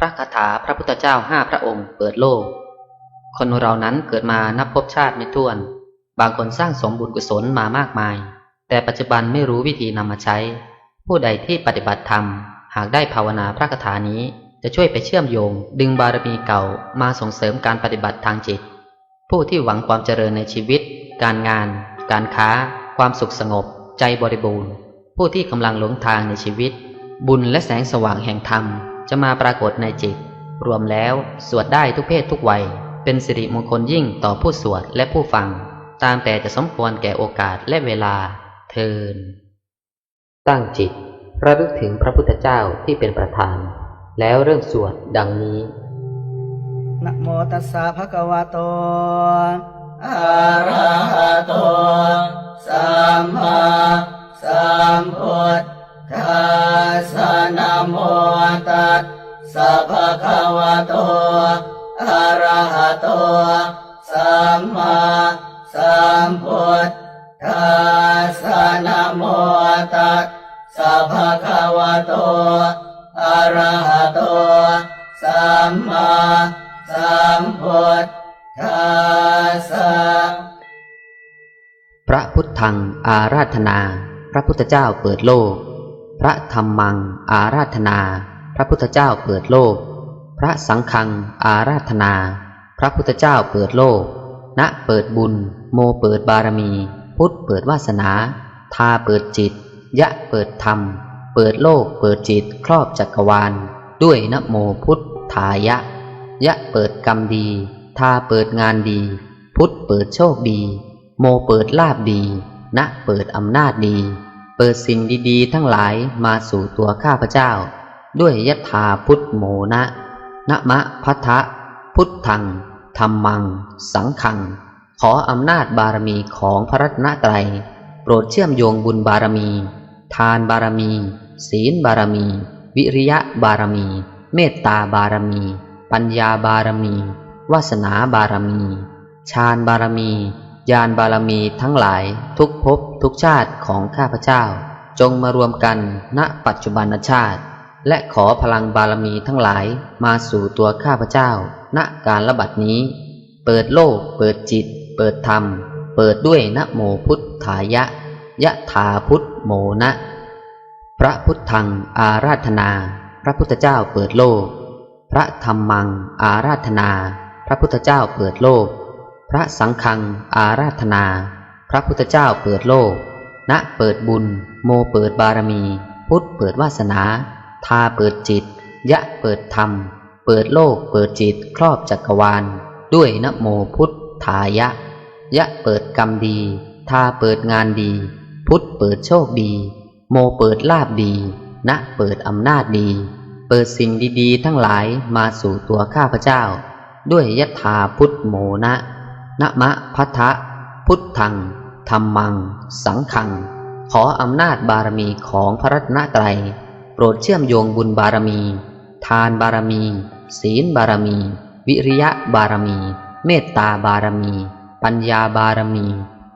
พระคาถาพระพุทธเจ้าห้าพระองค์เปิดโลก คนเรานั้นเกิดมานับพบชาติไม่ถ้วน บางคนสร้างสมบุญกุศลมามากมาย แต่ปัจจุบันไม่รู้วิธีนำมาใช้ ผู้ใดที่ปฏิบัติธรรม หากได้ภาวนาพระคาถานี้จะช่วยไปเชื่อมโยง ดึงบารมีเก่ามาส่งเสริมการปฏิบัติทางจิต ผู้ที่หวังความเจริญในชีวิต การงาน การค้า ความสุขสงบ ใจบริบูรณ์ ผู้ที่กำลังหลงทางในชีวิต บุญและแสงสว่างแห่งธรรม จะมาปรากฏในจิต รวมแล้วสวดได้ทุกเพศทุกวัย เป็นสิริมงคลยิ่งต่อผู้สวดและผู้ฟัง ตามแต่จะสมควรแก่โอกาสและเวลา เทิน ตั้งจิต ระลึกถึงพระพุทธเจ้าที่เป็นประธาน แล้วเริ่มสวดดังนี้นะโมตัสสะภะคะวะโตอะระหะโตสัมมาสัมพุทธ สสนะโมตัสสะภะคะวะโตอะระหะโตสัมมาสัมพุทธัสสะนะโมตัสสะภะคะวะโตอะระหะโตสัมมาสัมพุทธัสสพระพุทธังอาราธนา พระพุทธเจ้าเปิดโลก พระธรรมัง อาราธนา พระพุทธเจ้าเปิดโลก พระสังฆัง อาราธนา พระพุทธเจ้าเปิดโลก ณเปิดบุญ โมเปิดบารมี พุทธเปิดวาสนา ทาเปิดจิต ยะเปิดธรรม เปิดโลก เปิดจิต ครอบจักรวาล ด้วยนะโมพุทธายะ ยะเปิดกรรมดี ทาเปิดงานดี พุทธเปิดโชคดี โมเปิดลาบดี ณเปิดอำนาจดี เปิดสิ่งดีๆ ทั้งหลายมาสู่ตัวข้าพเจ้า ด้วยยถาพุทธโมนะนะมะพัทะพุทธังธรรมัง สังขัง ขออำนาจบารมีของพระรัตนตรัย โปรดเชื่อมโยงบุญบารมี ทานบารมี ศีลบารมี วิริยะบารมี เมตตาบารมี ปัญญาบารมี วาสนาบารมี ฌานบารมี ญาณบารมีทั้งหลายทุกภพทุกชาติของข้าพเจ้า จงมารวมกันณปัจจุบันชาติ และขอพลังบารมีทั้งหลายมาสู่ตัวข้าพเจ้า ณการระบัดนี้ เปิดโลก เปิดจิต เปิดธรรม เปิดด้วยนะโมพุทธายะ ยะถาพุทธโมนะ พระพุทธังอาราธนา พระพุทธเจ้าเปิดโลก พระธรรมังอาราธนา พระพุทธเจ้าเปิดโลก พระสังฆัง อาราธนา พระพุทธเจ้าเปิดโลก ณเปิดบุญ โมเปิดบารมี พุทธเปิดวาสนา ทาเปิดจิต ยะเปิดธรรม เปิดโลกเปิดจิตครอบจักรวาล ด้วยนะโมพุทธายะ ยะเปิดกรรมดี ทาเปิดงานดี พุทธเปิดโชคดี โมเปิดลาบดี ณเปิดอำนาจดี เปิดสิ่งดีๆ ทั้งหลายมาสู่ตัวข้าพเจ้า ด้วยยะถาพุทธโมนะ นะมะพัทะพุทธังธรรมัง สังขัง ขออำนาจบารมีของพระรัตนตรัย โปรดเชื่อมโยงบุญบารมี ทานบารมี ศีลบารมี วิริยะบารมี เมตตาบารมี ปัญญาบารมี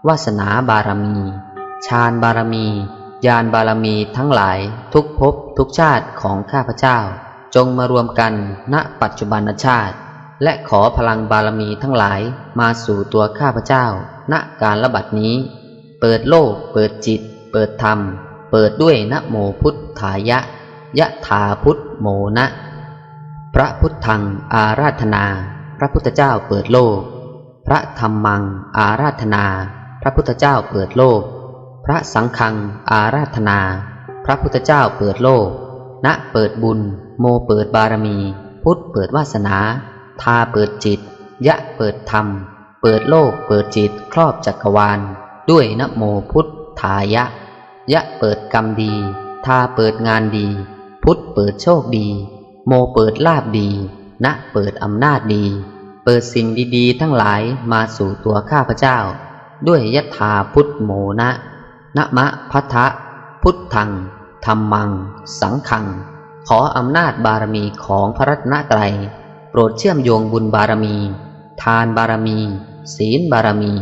วาสนาบารมีฌานบารมีญาณบารมีทั้งหลายทุกภพทุกชาติของข้าพเจ้า จงมารวมกันณปัจจุบันชาติ และขอพลังบารมีทั้งหลายมาสู่ตัวข้าพเจ้า ณการระบัดนี้ เปิดโลก เปิดจิต เปิดธรรม เปิดด้วยนะโมพุทธายะ ยะถาพุทธโมนะ พระพุทธังอาราธนา พระพุทธเจ้าเปิดโลก พระธรรมังอาราธนา พระพุทธเจ้าเปิดโลก พระสังฆังอาราธนา พระพุทธเจ้าเปิดโลก ณเปิดบุญ โมเปิดบารมี พุทธเปิดวาสนา ทาเปิดจิต ยะเปิดธรรม เปิดโลกเปิดจิตครอบจักรวาล ด้วยนโมพุทธายะ ยะเปิดกรรมดีทาเปิดงานดี พุทธเปิดโชคดี โมเปิดลาบดีณเปิดอำนาจดี เปิดสิ่งดีๆ ทั้งหลายมาสู่ตัวข้าพเจ้า ด้วยยะถาพุทธโมนะนะมะพัทะพุทธังธรรมัง สังขัง ขออำนาจบารมีของพระรัตนตรัย โปรดเชื่อมโยงบุญบารมี ทานบารมี ศีลบารมี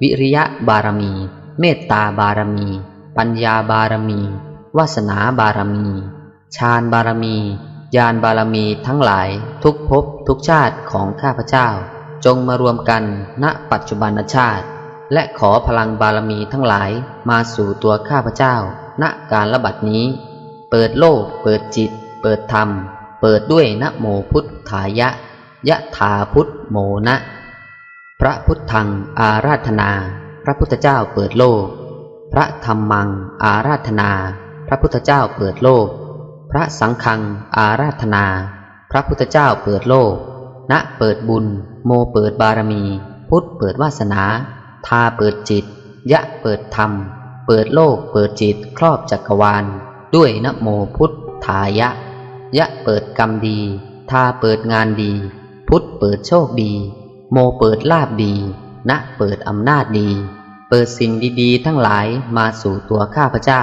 วิริยะบารมี เมตตาบารมี ปัญญาบารมี วาสนาบารมี ฌานบารมียานบารมีทั้งหลายทุกภพทุกชาติของข้าพเจ้า จงมารวมกันณปัจจุบันชาติ และขอพลังบารมีทั้งหลายมาสู่ตัวข้าพเจ้า ณการระบัดนี้ เปิดโลก เปิดจิต เปิดธรรม เปิดด้วยนะโมพุทธายะ ยะถาพุทธโมนะ พระพุทธังอาราธนา พระพุทธเจ้าเปิดโลก พระธรรมังอาราธนา พระพุทธเจ้าเปิดโลก พระสังฆังอาราธนา พระพุทธเจ้าเปิดโลก ณเปิดบุญ โมเปิดบารมี พุทธเปิดวาสนา ทาเปิดจิต ยะเปิดธรรม เปิดโลกเปิดจิตครอบจักรวาล ด้วยนะโมพุทธายะ ยะเปิดกรรมดี ทาเปิดงานดี พุทธเปิดโชคดี โมเปิดลาบดี ณเปิดอำนาจดี เปิดสิ่งดีๆ ทั้งหลายมาสู่ตัวข้าพเจ้า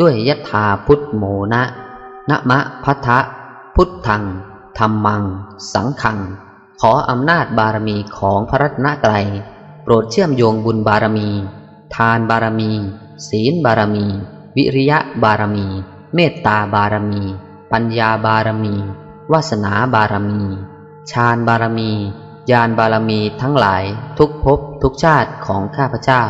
ด้วยยถาพุทธโมนะนะมะพัทะพุทธังธรรมัง สังขัง ขออำนาจบารมีของพระรัตนตรัย โปรดเชื่อมโยงบุญบารมี ทานบารมี ศีลบารมี วิริยะบารมี เมตตาบารมี ปัญญาบารมี วาสนาบารมีฌานบารมี ญาณบารมีทั้งหลายทุกภพทุกชาติของข้าพเจ้า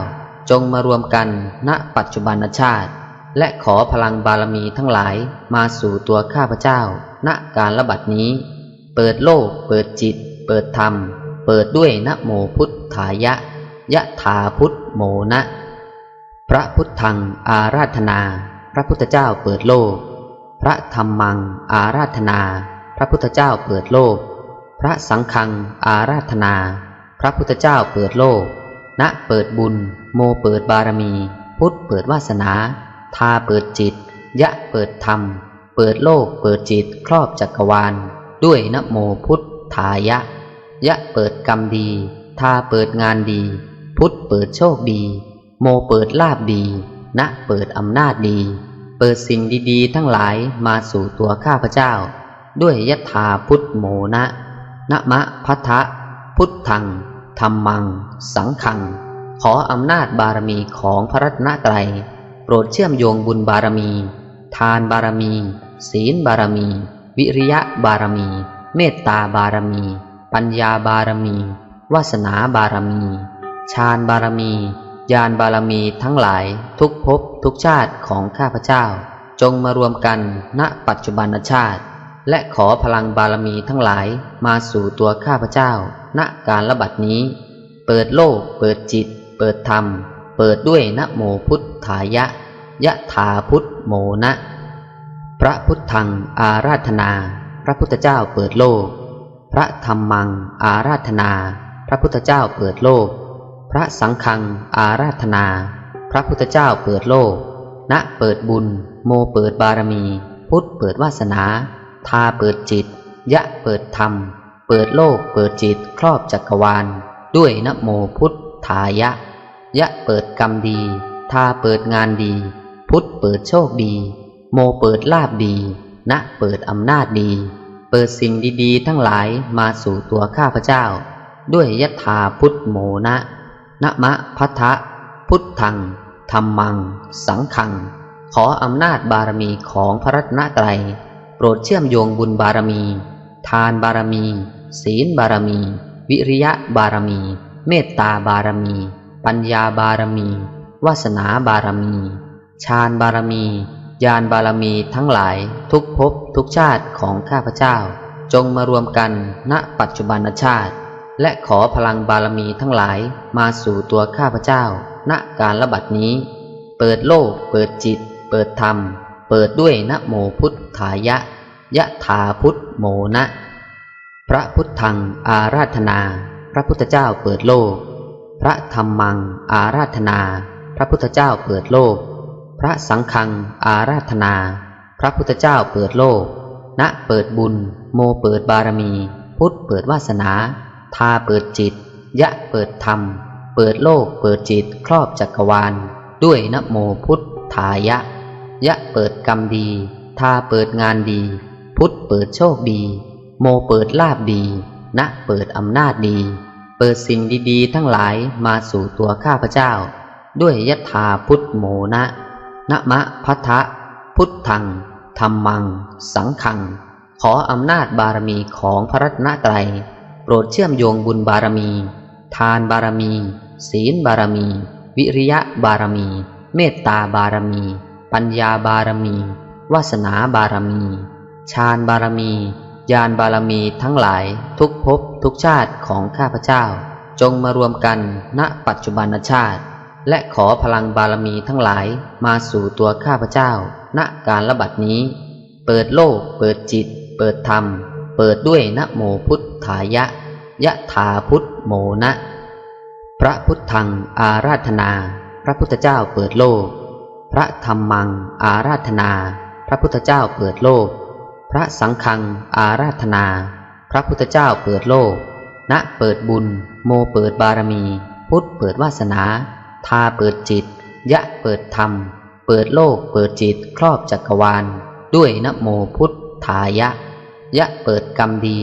จงมารวมกันณปัจจุบันชาติ และขอพลังบารมีทั้งหลายมาสู่ตัวข้าพเจ้า ณการระบัดนี้ เปิดโลก เปิดจิต เปิดธรรม เปิดด้วยนะโมพุทธายะ ยะถาพุทธโมนะ พระพุทธังอาราธนา พระพุทธเจ้าเปิดโลก พระธรรมัง อาราธนา พระพุทธเจ้าเปิดโลก พระสังฆัง อาราธนา พระพุทธเจ้าเปิดโลก ณเปิดบุญ โมเปิดบารมี พุทธเปิดวาสนา ทาเปิดจิต ยะเปิดธรรม เปิดโลก เปิดจิต ครอบจักรวาล ด้วยนโมพุทธายะ ยะเปิดกรรมดี ทาเปิดงานดี พุทธเปิดโชคดี โมเปิดลาบดี ณเปิดอำนาจดี เปิดสิ่งดีๆ ทั้งหลายมาสู่ตัวข้าพเจ้า ด้วยยถาพุทธโมนะนะมะพัทะพุทธังธรรมัง สังขัง ขออำนาจบารมีของพระรัตนตรัย โปรดเชื่อมโยงบุญบารมี ทานบารมี ศีลบารมี วิริยะบารมี เมตตาบารมี ปัญญาบารมี วาสนาบารมี ฌานบารมี ญาณบารมีทั้งหลายทุกภพทุกชาติของข้าพเจ้า จงมารวมกันณปัจจุบันชาติ และขอพลังบารมีทั้งหลายมาสู่ตัวข้าพเจ้า ณการระบัดนี้ เปิดโลก เปิดจิต เปิดธรรม เปิดด้วยนะโมพุทธายะ ยะถาพุทธโมนะ พระพุทธังอาราธนา พระพุทธเจ้าเปิดโลก พระธรรมังอาราธนา พระพุทธเจ้าเปิดโลก พระสังฆังอาราธนา พระพุทธเจ้าเปิดโลก ณเปิดบุญ โมเปิดบารมี พุทธเปิดวาสนา ทาเปิดจิต ยะเปิดธรรม เปิดโลกเปิดจิตครอบจักรวาล ด้วยนะโมพุทธายะ ยะเปิดกรรมดี ทาเปิดงานดี พุทธเปิดโชคดี โมเปิดลาบดี ณเปิดอำนาจดี เปิดสิ่งดีๆ ทั้งหลายมาสู่ตัวข้าพเจ้า ด้วยยะถาพุทธโมนะ นะมะพัทะพุทธังธรรมัง สังขัง ขออำนาจบารมีของพระรัตนตรัย โปรดเชื่อมโยงบุญบารมี ทานบารมี ศีลบารมี วิริยะบารมี เมตตาบารมี ปัญญาบารมี วาสนาบารมี ฌานบารมี ญาณบารมีทั้งหลายทุกภพทุกชาติของข้าพเจ้า จงมารวมกันณปัจจุบันชาติ และขอพลังบารมีทั้งหลายมาสู่ตัวข้าพเจ้า ณการระบัดนี้ เปิดโลก เปิดจิต เปิดธรรม เปิดด้วยนะโมพุทธายะ ยะถาพุทธโมนะ พระพุทธังอาราธนา พระพุทธเจ้าเปิดโลก พระธรรมังอาราธนา พระพุทธเจ้าเปิดโลก พระสังฆังอาราธนา พระพุทธเจ้าเปิดโลก ณเปิดบุญ โมเปิดบารมี พุทธเปิดวาสนา ทาเปิดจิต ยะเปิดธรรม เปิดโลกเปิดจิตครอบจักรวาล ด้วยนโมพุทธายะ ยะเปิดกรรมดี ทาเปิดงานดี พุทธเปิดโชคดี โมเปิดลาบดีณเปิดอำนาจดี เปิดสิ่งดีๆ ทั้งหลายมาสู่ตัวข้าพเจ้า ด้วยยะถาพุทธโมนะนะมะพัทะพุทธังธรรมัง สังขัง ขออำนาจบารมีของพระรัตนตรัย ปรดเชื่อมโยงบุญบารมี ทานบารมี ศีลบารมี วิริยะบารมี เมตตาบารมี ปัญญาบารมี วาสนาบารมีฌานบารมีญาณบารมีทั้งหลายทุกภพทุกชาติของข้าพเจ้า จงมารวมกันณปัจจุบันชาติ และขอพลังบารมีทั้งหลายมาสู่ตัวข้าพเจ้า ณการระบัดนี้ เปิดโลก เปิดจิต เปิดธรรม เปิดด้วยนะโมพุทธายะ ยะถาพุทธโมนะ พระพุทธังอาราธนา พระพุทธเจ้าเปิดโลก พระธรรมังอาราธนา พระพุทธเจ้าเปิดโลก พระสังฆังอาราธนา พระพุทธเจ้าเปิดโลก ณเปิดบุญ โมเปิดบารมี พุทธเปิดวาสนา ทาเปิดจิต ยะเปิดธรรม เปิดโลก เปิดจิต ครอบจักรวาล ด้วยนะโมพุทธายะ ยะเปิดกรรมดี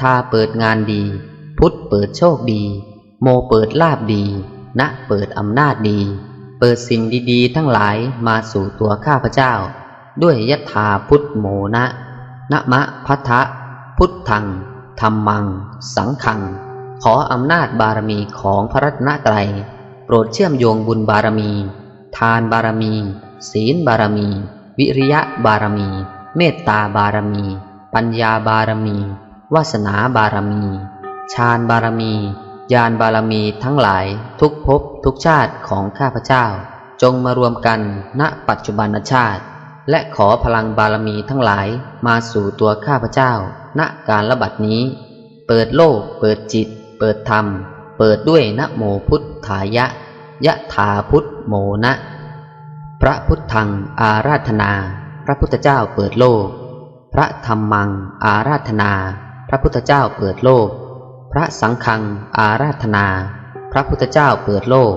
ทาเปิดงานดี พุทธเปิดโชคดี โมเปิดลาบดี ณเปิดอำนาจดี เปิดสิ่งดีๆ ทั้งหลายมาสู่ตัวข้าพเจ้า ด้วยยะถาพุทธโมนะนะมะพัทธะพุทธังธรรมัง สังขัง ขออำนาจบารมีของพระรัตนตรัย โปรดเชื่อมโยงบุญบารมี ทานบารมี ศีลบารมี วิริยะบารมี เมตตาบารมี ปัญญาบารมี วาสนาบารมี ฌานบารมี ญาณบารมีทั้งหลายทุกภพทุกชาติของข้าพเจ้า จงมารวมกันณปัจจุบันชาติ และขอพลังบารมีทั้งหลายมาสู่ตัวข้าพเจ้า ณการระบัดนี้ เปิดโลก เปิดจิต เปิดธรรม เปิดด้วยนะโมพุทธายะ ยะถาพุทธโมนะ พระพุทธังอาราธนา พระพุทธเจ้าเปิดโลก ระธรรมัง อาราธนา พระพุทธเจ้าเปิดโลก พระสังฆัง อาราธนา พระพุทธเจ้าเปิดโลก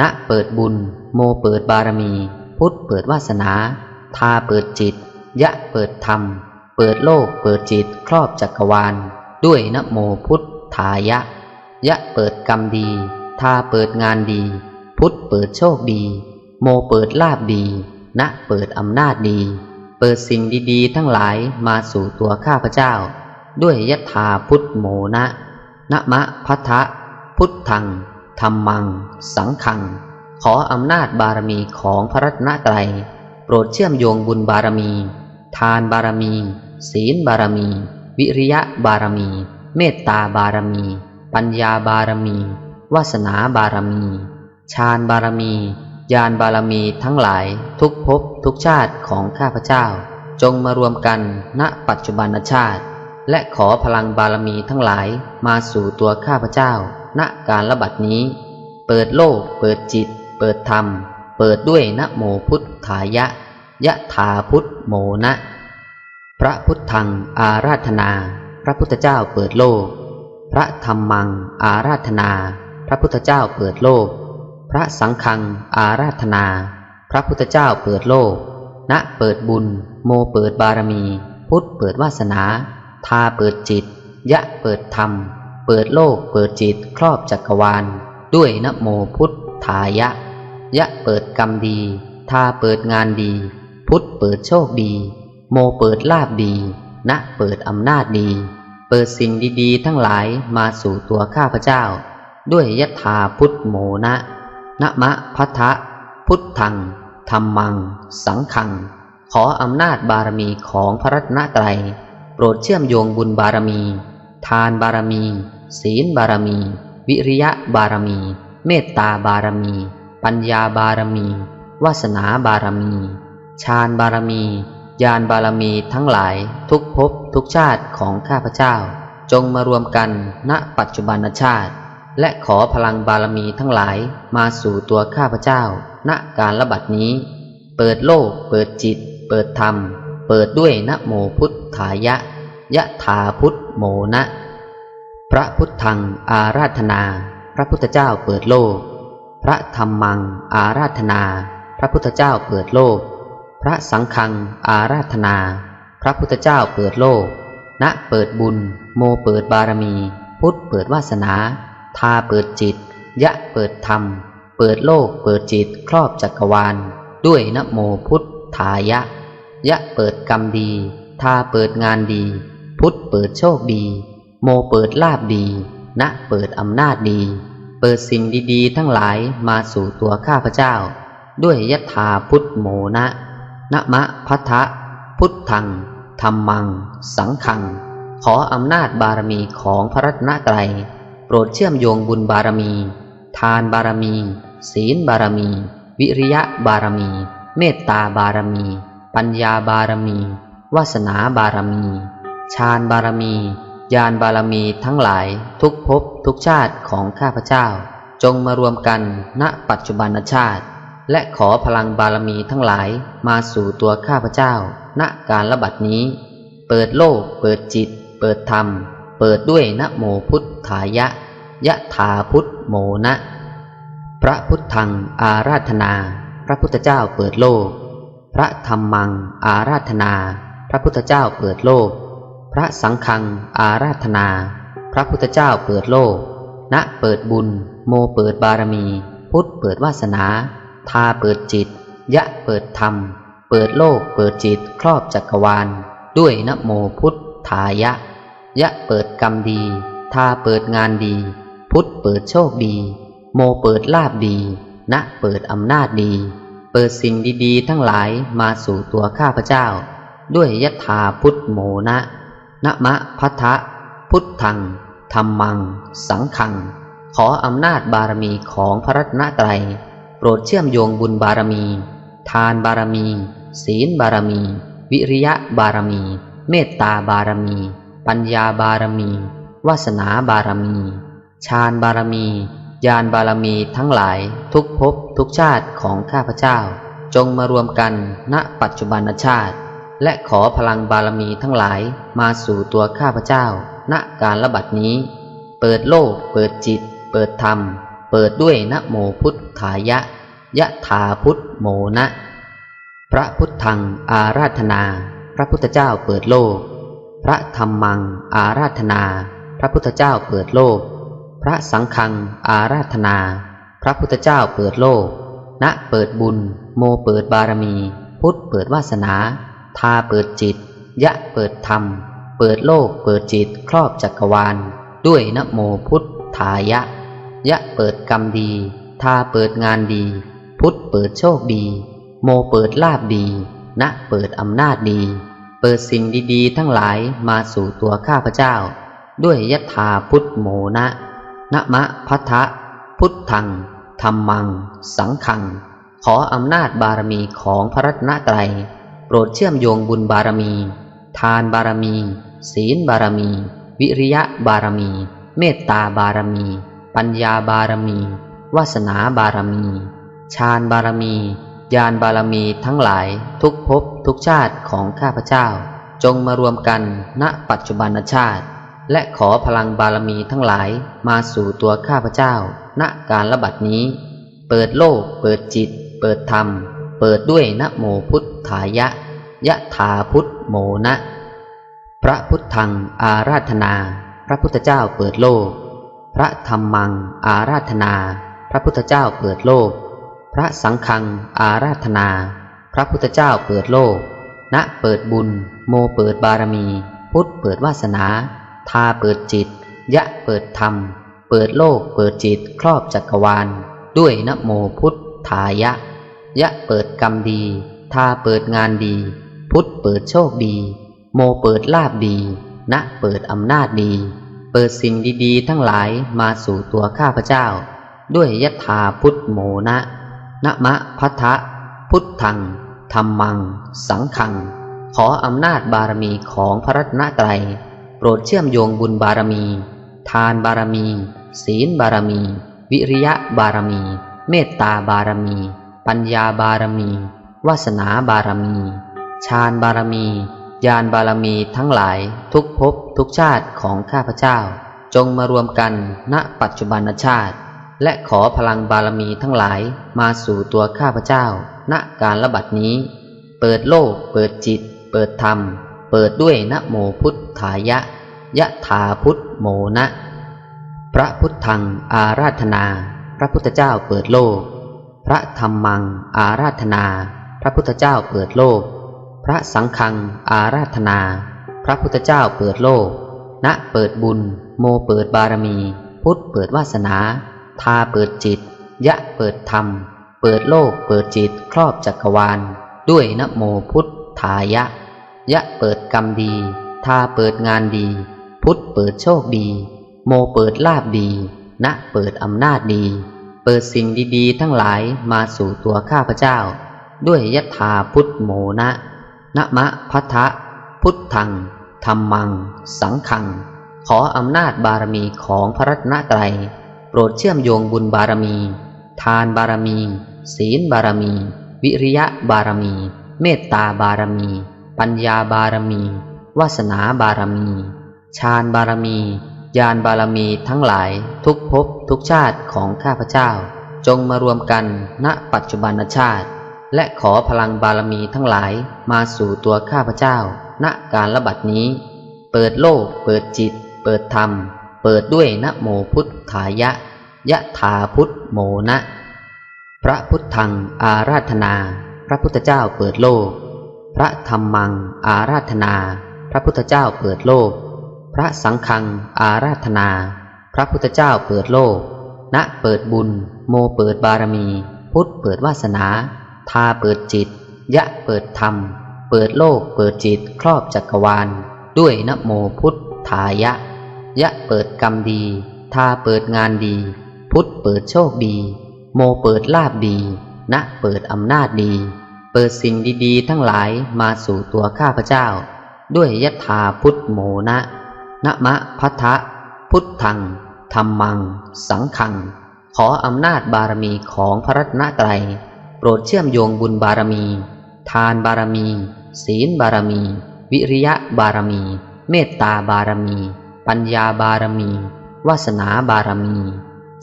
ณเปิดบุญ โมเปิดบารมี พุทธเปิดวาสนา ทาเปิดจิต ยะเปิดธรรม เปิดโลก เปิดจิต ครอบจักรวาล ด้วยนะโมพุทธายะ ยะเปิดกรรมดี ทาเปิดงานดี พุทธเปิดโชคดี โมเปิดลาบดี ณเปิดอำนาจดี เปิดสิ่งดีๆ ทั้งหลายมาสู่ตัวข้าพเจ้า ด้วยยถาพุทธโมนะนะมะพัทธะพุทธังธรรมัง สังขัง ขออำนาจบารมีของพระรัตนตรัย โปรดเชื่อมโยงบุญบารมี ทานบารมี ศีลบารมี วิริยะบารมี เมตตาบารมี ปัญญาบารมี วาสนาบารมี ฌานบารมี ญาณบารมีทั้งหลายทุกภพทุกชาติของข้าพเจ้า จงมารวมกันณปัจจุบันชาติ และขอพลังบารมีทั้งหลายมาสู่ตัวข้าพเจ้า ณการระบัดนี้ เปิดโลก เปิดจิต เปิดธรรม เปิดด้วยนะโมพุทธายะ ยะถาพุทธโมนะ พระพุทธังอาราธนา พระพุทธเจ้าเปิดโลก พระธรรมังอาราธนา พระพุทธเจ้าเปิดโลก พระสังฆัง อาราธนา พระพุทธเจ้าเปิดโลก ณเปิดบุญ โมเปิดบารมี พุทธเปิดวาสนา ทาเปิดจิต ยะเปิดธรรม เปิดโลก เปิดจิต ครอบจักรวาล ด้วยนะโมพุทธายะ ยะเปิดกรรมดี ทาเปิดงานดี พุทธเปิดโชคดี โมเปิดลาบดี ณเปิดอำนาจดี เปิดสิ่งดีๆ ทั้งหลายมาสู่ตัวข้าพเจ้า ด้วยยะถาพุทธโมนะ นะมะพัทธะพุทธังธรรมัง สังขัง ขออำนาจบารมีของพระรัตนตรัย โปรดเชื่อมโยงบุญบารมี ทานบารมี ศีลบารมี วิริยะบารมี เมตตาบารมี ปัญญาบารมี วาสนาบารมี ฌานบารมี ญาณบารมีทั้งหลายทุกภพทุกชาติของข้าพเจ้า จงมารวมกันณปัจจุบันชาติ และขอพลังบารมีทั้งหลายมาสู่ตัวข้าพเจ้า ณการระบัดนี้ เปิดโลก เปิดจิต เปิดธรรม เปิดด้วยนะโมพุทธายะ ยะถาพุทธโมนะ พระพุทธังอาราธนา พระพุทธเจ้าเปิดโลก พระธรรมังอาราธนา พระพุทธเจ้าเปิดโลก พระสังฆังอาราธนา พระพุทธเจ้าเปิดโลก ณเปิดบุญ โมเปิดบารมี พุทธเปิดวาสนา ทาเปิดจิต ยะเปิดธรรม เปิดโลกเปิดจิตครอบจักรวาล ด้วยนโมพุทธายะ ยะเปิดกรรมดี ทาเปิดงานดี พุทธเปิดโชคดี โมเปิดลาบดีณเปิดอำนาจดี เปิดสิ่งดีๆ ทั้งหลายมาสู่ตัวข้าพเจ้า ด้วยยะถาพุทธโมนะนะมะพัทธะพุทธังธรรมัง สังขัง ขออำนาจบารมีของพระรัตนตรัย โปรดเชื่อมโยงบุญบารมี ทานบารมี ศีลบารมี วิริยะบารมี เมตตาบารมี ปัญญาบารมี วาสนาบารมี ฌานบารมีญาณบารมีทั้งหลายทุกภพทุกชาติของข้าพเจ้า จงมารวมกันณปัจจุบันชาติ และขอพลังบารมีทั้งหลายมาสู่ตัวข้าพเจ้า ณการระบัดนี้ เปิดโลก เปิดจิต เปิดธรรม เปิดด้วยนะโมพุทธายะ ยะถาพุทธโมนะ พระพุทธังอาราธนา พระพุทธเจ้าเปิดโลก พระธรรมังอาราธนา พระพุทธเจ้าเปิดโลก พระสังฆังอาราธนา พระพุทธเจ้าเปิดโลก ณเปิดบุญ โมเปิดบารมี พุทธเปิดวาสนา ทาเปิดจิต ยะเปิดธรรม เปิดโลกเปิดจิตครอบจักรวาล ด้วยนะโมพุทธายะ ยะเปิดกรรมดี ทาเปิดงานดี พุทธเปิดโชคดี โมเปิดลาบดีณเปิดอำนาจดี เปิดสิ่งดีๆ ทั้งหลายมาสู่ตัวข้าพเจ้า ด้วยยถาพุทธโมนะนะมะพัทธะพุทธังธรรมัง สังขัง ขออำนาจบารมีของพระรัตนตรัย โปรดเชื่อมโยงบุญบารมี ทานบารมี ศีลบารมี วิริยะบารมี เมตตาบารมี ปัญญาบารมี วาสนาบารมี ฌานบารมี ญาณบารมีทั้งหลายทุกภพทุกชาติของข้าพเจ้า จงมารวมกันณปัจจุบันชาติ และขอพลังบารมีทั้งหลายมาสู่ตัวข้าพเจ้า ณการระบัดนี้ เปิดโลก เปิดจิต เปิดธรรม เปิดด้วยนะโมพุทธายะ ยะถาพุทธโมนะ พระพุทธังอาราธนา พระพุทธเจ้าเปิดโลก พระธรรมัง อาราธนา พระพุทธเจ้าเปิดโลก พระสังฆัง อาราธนา พระพุทธเจ้าเปิดโลก ณเปิดบุญ โมเปิดบารมี พุทธเปิดวาสนา ทาเปิดจิต ยะเปิดธรรม เปิดโลก เปิดจิต ครอบจักรวาล ด้วยนโมพุทธายะ ยะเปิดกรรมดี ทาเปิดงานดี พุทธเปิดโชคดี โมเปิดลาบดี ณเปิดอำนาจดี ปิดสิ่งดีๆ ทั้งหลายมาสู่ตัวข้าพเจ้า ด้วยยถาพุทธโมนะนะมะพัทธะพุทธังธรรมัง สังขัง ขออำนาจบารมีของพระรัตนตรัย โปรดเชื่อมโยงบุญบารมี ทานบารมี ศีลบารมี วิริยะบารมี เมตตาบารมี ปัญญาบารมี วาสนาบารมี ฌานบารมี ญาณบารมีทั้งหลายทุกภพทุกชาติของข้าพเจ้า จงมารวมกันณปัจจุบันชาติ และขอพลังบารมีทั้งหลายมาสู่ตัวข้าพเจ้า ณการระบัดนี้ เปิดโลก เปิดจิต เปิดธรรม เปิดด้วยนะโมพุทธายะ ยะถาพุทธโมนะ พระพุทธังอาราธนา พระพุทธเจ้าเปิดโลก พระธรรมังอาราธนา พระพุทธเจ้าเปิดโลก พระสังฆัง อาราธนา พระพุทธเจ้าเปิดโลก ณเปิดบุญ โมเปิดบารมี พุทธเปิดวาสนา ทาเปิดจิต ยะเปิดธรรม เปิดโลก เปิดจิต ครอบจักรวาล ด้วยนะโมพุทธายะ ยะเปิดกรรมดี ทาเปิดงานดี พุทธเปิดโชคดี โมเปิดลาบดี ณเปิดอำนาจดี เปิดสิ่งดีๆ ทั้งหลายมาสู่ตัวข้าพเจ้า ด้วยยะถาพุทธโมนะ นะมะพัทธะพุทธังธรรมัง สังขัง ขออำนาจบารมีของพระรัตนตรัย โปรดเชื่อมโยงบุญบารมี ทานบารมี ศีลบารมี วิริยะบารมี เมตตาบารมี ปัญญาบารมี วาสนาบารมี ฌานบารมีญาณบารมีทั้งหลายทุกภพทุกชาติของข้าพเจ้า จงมารวมกันณปัจจุบันชาติ และขอพลังบารมีทั้งหลายมาสู่ตัวข้าพเจ้า ณการระบัดนี้ เปิดโลก เปิดจิต เปิดธรรม เปิดด้วยนะโมพุทธายะ ยะถาพุทธโมนะ พระพุทธังอาราธนา พระพุทธเจ้าเปิดโลก พระธรรมังอาราธนา พระพุทธเจ้าเปิดโลกพพระสังฆังอาราธนา พระพุทธเจ้าเปิดโลก ณเปิดบุญ โมเปิดบารมี พุทธเปิดวาสนา ทาเปิดจิต ยะเปิดธรรม เปิดโลกเปิดจิตครอบจักรวาล ด้วยนะโมพุทธายะ ยะเปิดกรรมดี ทาเปิดงานดี พุทธเปิดโชคดี โมเปิดลาบดีณเปิดอำนาจดี เปิดสิ่งดีๆ ทั้งหลายมาสู่ตัวข้าพเจ้า ด้วยยะถาพุทธโมนะนะมะพัทธะพุทธังธรรมัง สังขัง ขออำนาจบารมีของพระรัตนตรัย รดเชื่อมโยงบุญบารมี ทานบารมี ศีลบารมี วิริยะบารมี เมตตาบารมี ปัญญาบารมี วาสนาบารมีฌานบารมี ญาณบารมีทั้งหลายทุกภพทุกชาติของข้าพเจ้า จงมารวมกันณปัจจุบันชาติ และขอพลังบารมีทั้งหลายมาสู่ตัวข้าพเจ้า ณการระบัดนี้ เปิดโลก เปิดจิต เปิดธรรม เปิดด้วยนะโมพุทธายะ ยะถาพุทธโมนะ พระพุทธังอาราธนา พระพุทธเจ้าเปิดโลก พระธรรมังอาราธนา พระพุทธเจ้าเปิดโลก พระสังฆังอาราธนา พระพุทธเจ้าเปิดโลก ณเปิดบุญ โมเปิดบารมี พุทธเปิดวาสนาทาเปิดจิต ยะเปิดธรรม เปิดโลกเปิดจิตครอบจักรวาล ด้วยนะโมพุทธายะ ยะเปิดกรรมดี ทาเปิดงานดี พุทธเปิดโชคดี โมเปิดลาบดีณเปิดอำนาจดี เปิดสิ่งดีๆ ทั้งหลายมาสู่ตัวข้าพเจ้า ด้วยยะถาพุทธโมนะนะมะพัทธะพุทธังธรรมัง สังขัง ขออำนาจบารมีของพระรัตนตรัย โปรดเชื่อมโยงบุญบารมี ทานบารมี ศีลบารมี วิริยะบารมี เมตตาบารมี ปัญญาบารมี วาสนาบารมี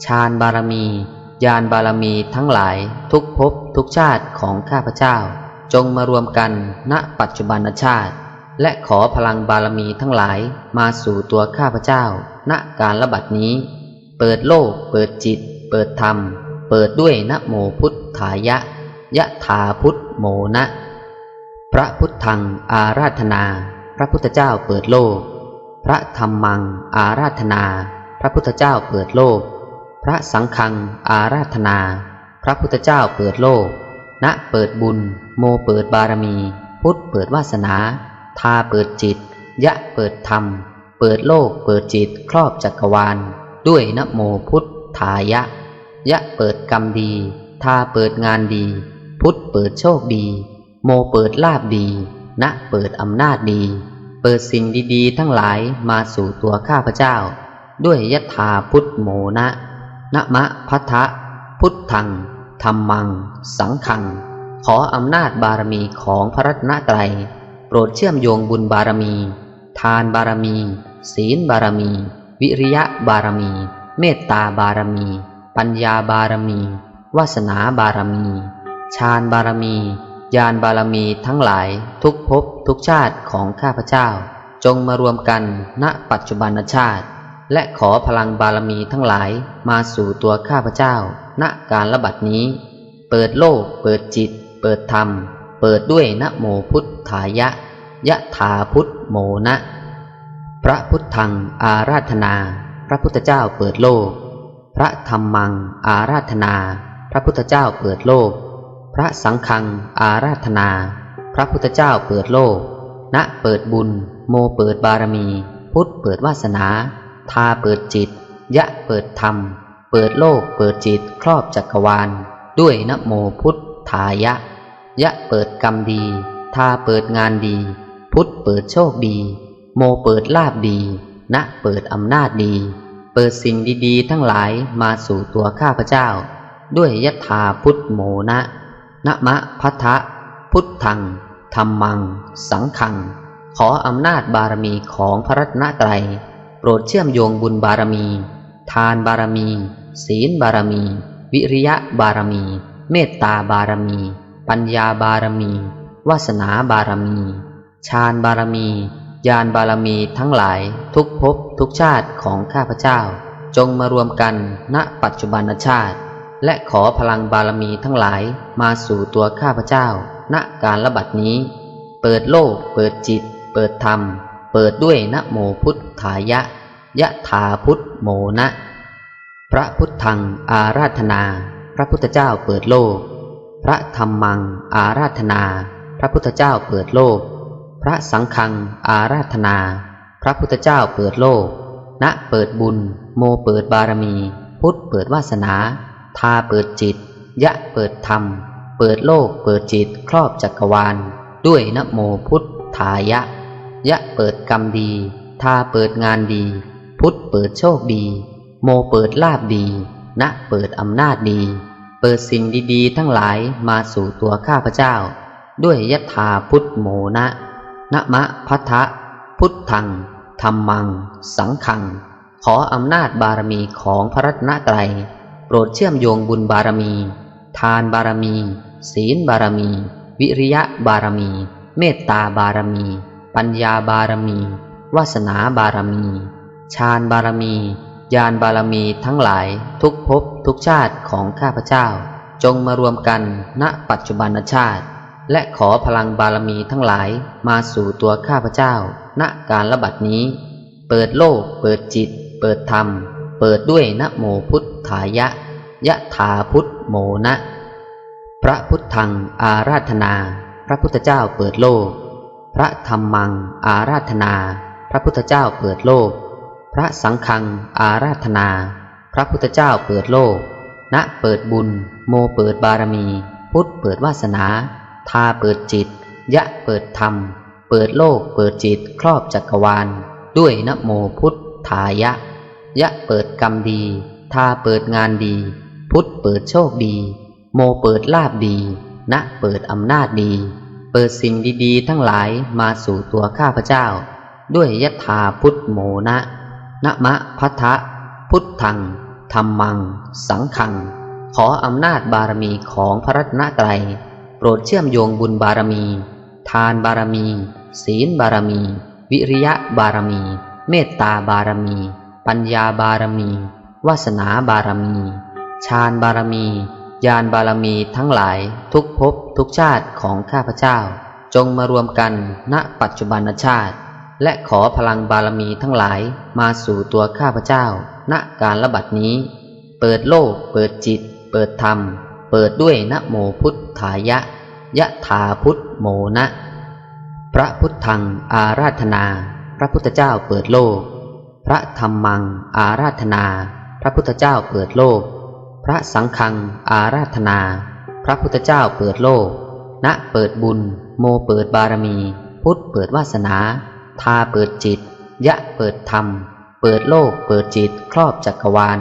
ฌานบารมี ญาณบารมีทั้งหลายทุกภพทุกชาติของข้าพเจ้า จงมารวมกันณปัจจุบันชาติ และขอพลังบารมีทั้งหลายมาสู่ตัวข้าพเจ้า ณการระบัดนี้ เปิดโลก เปิดจิต เปิดธรรม เปิดด้วยนะโมพุทธายะ ยะถาพุทธโมนะ พระพุทธังอาราธนา พระพุทธเจ้าเปิดโลก พระธรรมัง อาราธนา พระพุทธเจ้าเปิดโลก พระสังฆัง อาราธนา พระพุทธเจ้าเปิดโลก ณเปิดบุญ โมเปิดบารมี พุทธเปิดวาสนา ทาเปิดจิต ยะเปิดธรรม เปิดโลก เปิดจิต ครอบจักรวาล ด้วยนโมพุทธายะ ยะเปิดกรรมดี ทาเปิดงานดี พุทธเปิดโชคดี โมเปิดลาบดี ณเปิดอำนาจดี เปิดสิ่งดีๆ ทั้งหลายมาสู่ตัวข้าพเจ้า ด้วยยะถาพุทธโมนะนะมะพัทธะพุทธังธรรมัง สังขัง ขออำนาจบารมีของพระรัตนตรัย โปรดเชื่อมโยงบุญบารมี ทานบารมี ศีลบารมี วิริยะบารมี เมตตาบารมี ปัญญาบารมี วาสนาบารมี ฌานบารมี ญาณบารมีทั้งหลายทุกภพทุกชาติของข้าพเจ้า จงมารวมกันณปัจจุบันชาติ และขอพลังบารมีทั้งหลายมาสู่ตัวข้าพเจ้า ณการระบัดนี้ เปิดโลก เปิดจิต เปิดธรรม เปิดด้วยนะโมพุทธายะ ยะถาพุทธโมนะ พระพุทธังอาราธนา พระพุทธเจ้าเปิดโลก พระธรรมังอาราธนา พระพุทธเจ้าเปิดโลก พระสังฆัง อาราธนา พระพุทธเจ้าเปิดโลก ณเปิดบุญ โมเปิดบารมี พุทธเปิดวาสนา ทาเปิดจิต ยะเปิดธรรม เปิดโลกเปิดจิตครอบจักรวาล ด้วยนะโมพุทธายะ ยะเปิดกรรมดี ทาเปิดงานดี พุทธเปิดโชคดี โมเปิดลาบดี ณเปิดอำนาจดี เปิดสิ่งดีๆ ทั้งหลายมาสู่ตัวข้าพเจ้า ด้วยยะถาพุทธโมนะ นะมะพัทธะพุทธังธรรมัง สังขัง ขออำนาจบารมีของพระรัตนตรัย โปรดเชื่อมโยงบุญบารมี ทานบารมี ศีลบารมี วิริยะบารมี เมตตาบารมี ปัญญาบารมี วาสนาบารมีฌานบารมีญาณบารมีทั้งหลายทุกภพทุกชาติของข้าพเจ้า จงมารวมกันณปัจจุบันชาติ และขอพลังบารมีทั้งหลายมาสู่ตัวข้าพเจ้า ณการระบัดนี้ เปิดโลก เปิดจิต เปิดธรรม เปิดด้วยนะโมพุทธายะ ยะถาพุทธโมนะ พระพุทธังอาราธนา พระพุทธเจ้าเปิดโลก พระธรรมังอาราธนา พระพุทธเจ้าเปิดโลก พระสังฆังอาราธนา พระพุทธเจ้าเปิดโลก ณเปิดบุญ โมเปิดบารมี พุทธเปิดวาสนา ทาเปิดจิต ยะเปิดธรรม เปิดโลกเปิดจิตครอบจักรวาล ด้วยนะโมพุทธายะ ยะเปิดกรรมดี ทาเปิดงานดี พุทธเปิดโชคดี โมเปิดลาบดีณเปิดอำนาจดี เปิดสิ่งดีๆ ทั้งหลายมาสู่ตัวข้าพเจ้า ด้วยยะถาพุทธโมนะนะมะพัทธะพุทธังธรรมัง สังขัง ขออำนาจบารมีของพระรัตนตรัย รดเชื่อมโยงบุญบารมี ทานบารมี ศีลบารมี วิริยะบารมี เมตตาบารมี ปัญญาบารมี วาสนาบารมี ฌานบารมี ญาณบารมีทั้งหลายทุกภพทุกชาติของข้าพเจ้า จงมารวมกันณปัจจุบันชาติ และขอพลังบารมีทั้งหลายมาสู่ตัวข้าพเจ้า ณการระบัดนี้ เปิดโลก เปิดจิต เปิดธรรม เปิดด้วยนะโมพุทธายะ ยะถาพุทธโมนะ พระพุทธังอาราธนา พระพุทธเจ้าเปิดโลก พระธรรมังอาราธนา พระพุทธเจ้าเปิดโลก พระสังฆังอาราธนา พระพุทธเจ้าเปิดโลก ณเปิดบุญ โมเปิดบารมี พุทธเปิดวาสนา ทาเปิดจิต ยะเปิดธรรม เปิดโลกเปิดจิตครอบจักรวาล ด้วยนโมพุทธายะ ยะเปิดกรรมดี ทาเปิดงานดี พุทธเปิดโชคดี โมเปิดลาบดี ณเปิดอำนาจดี เปิดสิ่งดีๆ ทั้งหลายมาสู่ตัวข้าพเจ้า ด้วยยะถาพุทธโมนะนะมะพัทธะพุทธังธรรมัง สังขัง ขออำนาจบารมีของพระรัตนตรัย โปรดเชื่อมโยงบุญบารมี ทานบารมี ศีลบารมี วิริยะบารมี เมตตาบารมี ปัญญาบารมี วาสนาบารมี ฌานบารมี ญาณบารมีทั้งหลายทุกภพทุกชาติของข้าพเจ้า จงมารวมกันณปัจจุบันชาติ และขอพลังบารมีทั้งหลายมาสู่ตัวข้าพเจ้า ณการระบัดนี้ เปิดโลก เปิดจิต เปิดธรรม เปิดด้วยนโมพุทธายะ ยะถาพุทธโมนะ พระพุทธังอาราธนา พระพุทธเจ้าเปิดโลก พระธรรมังอาราธนา พระพุทธเจ้าเปิดโลก พระสังฆัง อาราธนา พระพุทธเจ้าเปิดโลก ณเปิดบุญ โมเปิดบารมี พุทธเปิดวาสนา ทาเปิดจิต ยะเปิดธรรม เปิดโลก เปิดจิต ครอบจักรวาล